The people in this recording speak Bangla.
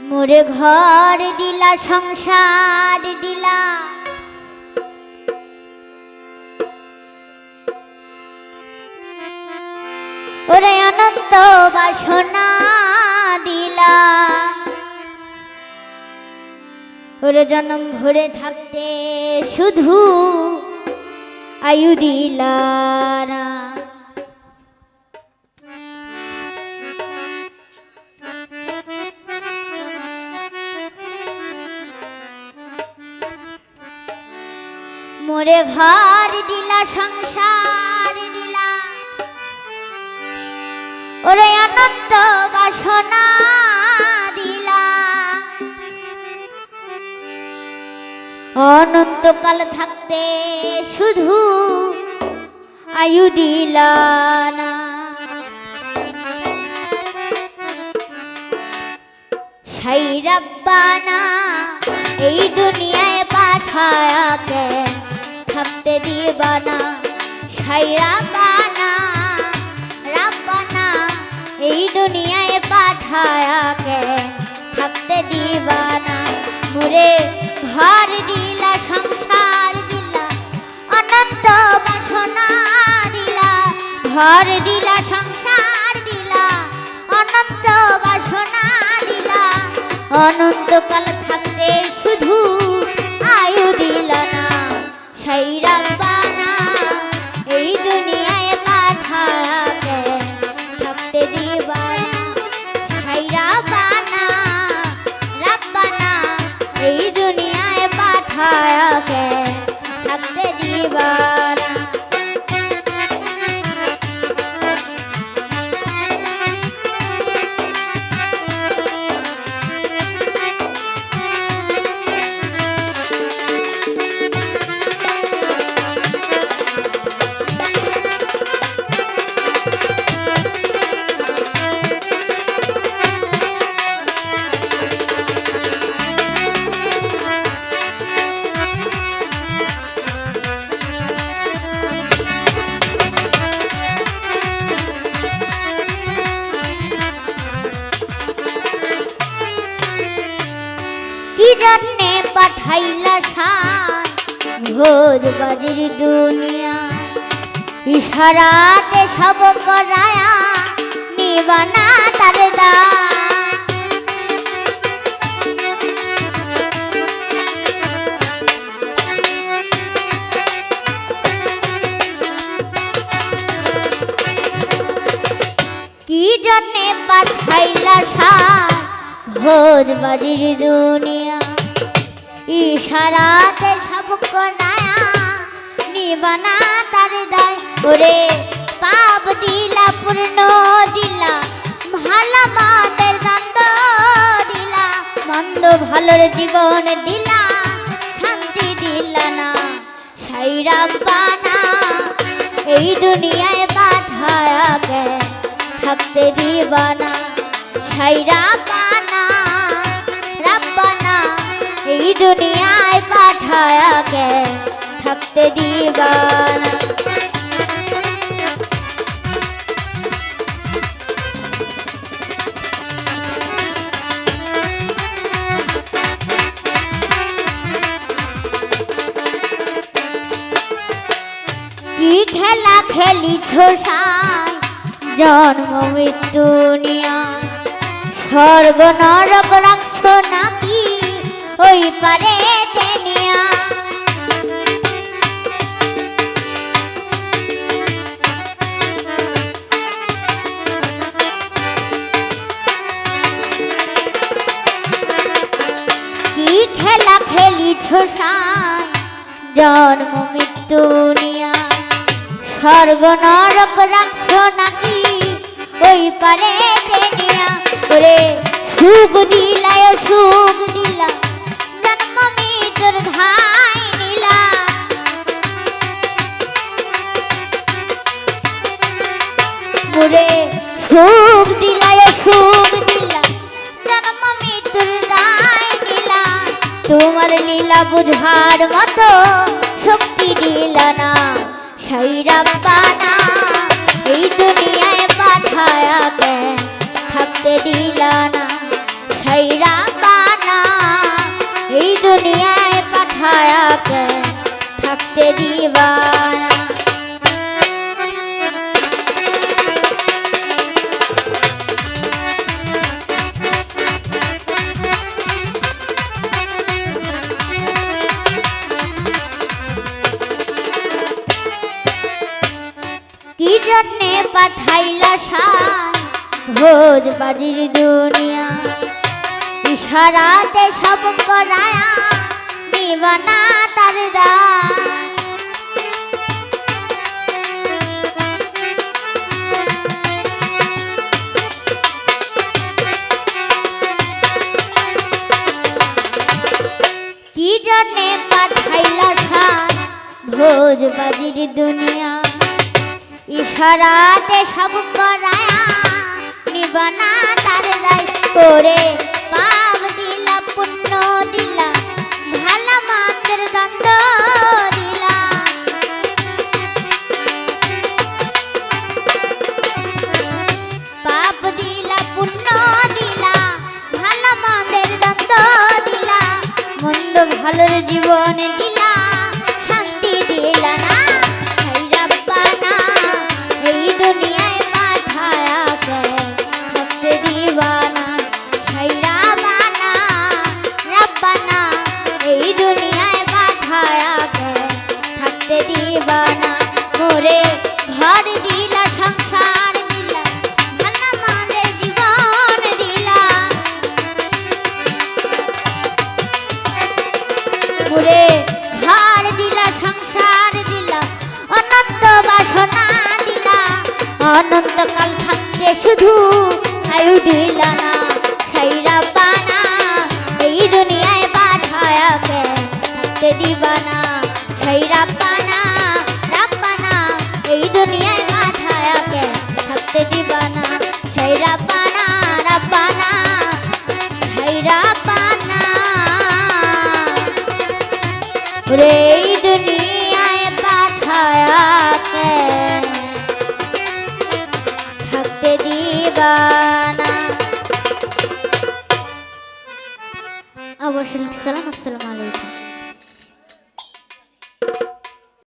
মোরে ঘর দিলা, সংসার দিলা। ওরে অনন্ত বাসনা দিলা। ওরে জন্ম ভরে থাকতে শুধু আয়ু দিলা মোরে ঘর দিলা, সংসার দিলা। ওরে অনন্ত বাসনা দিলা। অনন্তকাল থাকতে শুধু আয়ু দিলা না। সাই রাব্বানা, এই দুনিয়ায় পাঠায়াকে থাকতে দিবানা সাই রাব্বানা রাব্বানা, এই দুনিয়ায় পাঠায়াকে থাকতে দিবানা মুরে ঘর দিলা, সংসার দিলা, অনন্ত বাসনা দিলা, ঘর দিলা, সংসার দিলা, অনন্ত বাসনা দিলা, অনন্তকাল থাকতে শুধু আয়ু দিলা। না পাঠাইলা সান ভোজ বাজির দুনিয়া, ইশারাতে সব করায়া নিবানা তার দা কি জন্যে পাঠাইলা সান ভোজ বাজির দুনিয়া ইশারাতে সব কনায়া নিবানা তার দায়। ওরে পাপ দিলা, পূর্ণ দিলা, ভালো মাদের দ্বন্দ্ব দিলা, মন্দ ভালোর জীবন দিলা, শান্তি দিলা না। সাইরা বানা এই দুনিয়ায় বাধায়াকে থাকতে দিবানা সাইরা এই দুনিয়ায় পাঠায়াকে থাকতে দিবানা কি খেলা খেলিছ সাই জন্ম মৃত্যু নিয়া। স্বর্গ নরক রাখছ নাকি ওই পারে তেনিয়া কি খেলা খেলিছ সাই? জন্ম মৃত্যু নিয়া। স্বর্গ নরক রাখছ নাকি? ওই পারে সুখ দিলায় সুখ তোমার লীলা বুঝার মতো শক্তি দিল না। সাইরাম পানা এই দুনিয়ায় পাঠায় কে থাকতে দিল না। সাইরাম পানা এই দুনিয়ায় পাঠায় কে থাকতে দিবা। ভোজ দুনিয়া। ইশারাতে সব করায়া দিবানা তার কি জন্যে পাঠাইলা সার ভোজ দুনিয়া? ইশারাতে সব করায়া না তার দায় করে অনন্তকাল থাকতে শুধু আয়ু দিলানা